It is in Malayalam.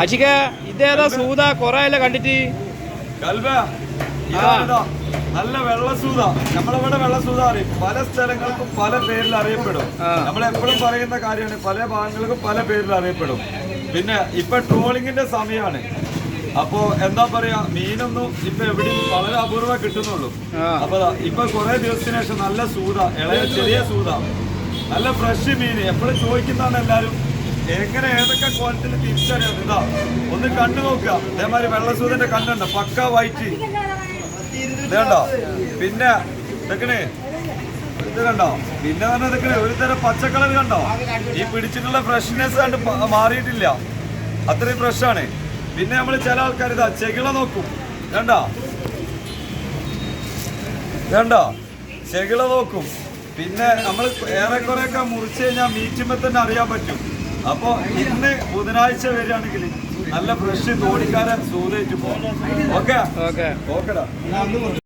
ആഷിക ഇതേതാ സൂത? കൊറേ അല്ലേ കണ്ടിട്ട്? നല്ല വെള്ളസൂത നമ്മളിവിടെ വെള്ളസൂത അറിയും. പല സ്ഥലങ്ങൾക്കും പല പേരിൽ അറിയപ്പെടും. നമ്മളെപ്പോഴും നമ്മൾ എപ്പോഴും പറയുന്ന കാര്യമാണ് പല ഭാഗങ്ങൾക്കും പല പേരിൽ അറിയപ്പെടും. പിന്നെ ഇപ്പൊ ട്രോളിങ്ങിന്റെ സമയമാണ് അപ്പോ എന്താ പറയാ മീനൊന്നും ഇപ്പൊ എവിടെയും വളരെ അപൂർവ കിട്ടുന്നുള്ളൂ. അപ്പൊ ഇപ്പൊ കുറെ ദിവസത്തിന് ശേഷം നല്ല സൂത ഇളയ ചെറിയ സൂത. നല്ല ഫ്രഷ് മീൻ എപ്പോഴും ചോദിക്കുന്നതാണ് എല്ലാരും എങ്ങനെ ഏതൊക്കെ ക്വാളിറ്റിയിൽ തിരിച്ചറിയാം ഇതാ ഒന്ന് കണ്ണു നോക്കുക. അതേമാതിരി വെള്ളസൂതിന്റെ കണ്ണുണ്ട് പക്ക വൈറ്റ് ഇതേണ്ടോ? പിന്നെ ഇതൊക്കെ ഇത് കണ്ടോ? പിന്നെ തന്നെ ഇതൊക്കെ ഒരു തരം പച്ചക്കളർ കണ്ടോ? ഈ പിടിച്ചിട്ടുള്ള ഫ്രഷ്നെസ് കണ്ട് മാറിയിട്ടില്ല. അത്രയും ഫ്രഷാണ് പിന്നെ നമ്മൾ ചില ആൾക്കാർ ഇതാ ചെകിള നോക്കും. കണ്ടോ കണ്ടോ ചെകിള നോക്കും. പിന്നെ നമ്മൾ ഏറെക്കുറെയൊക്കെ മുറിച്ച് കഴിഞ്ഞാൽ മീറ്റുമ്പോൾ തന്നെ അറിയാൻ പറ്റും. അപ്പൊ ഇന്ന് ബുധനാഴ്ച വരികയാണെങ്കിൽ നല്ല ഫ്രഷ് തോണിക്കാരൻ സൂതയിട്ട് പോകും ഓക്കെ? ഓക്കെ. ഓക്കെടാ.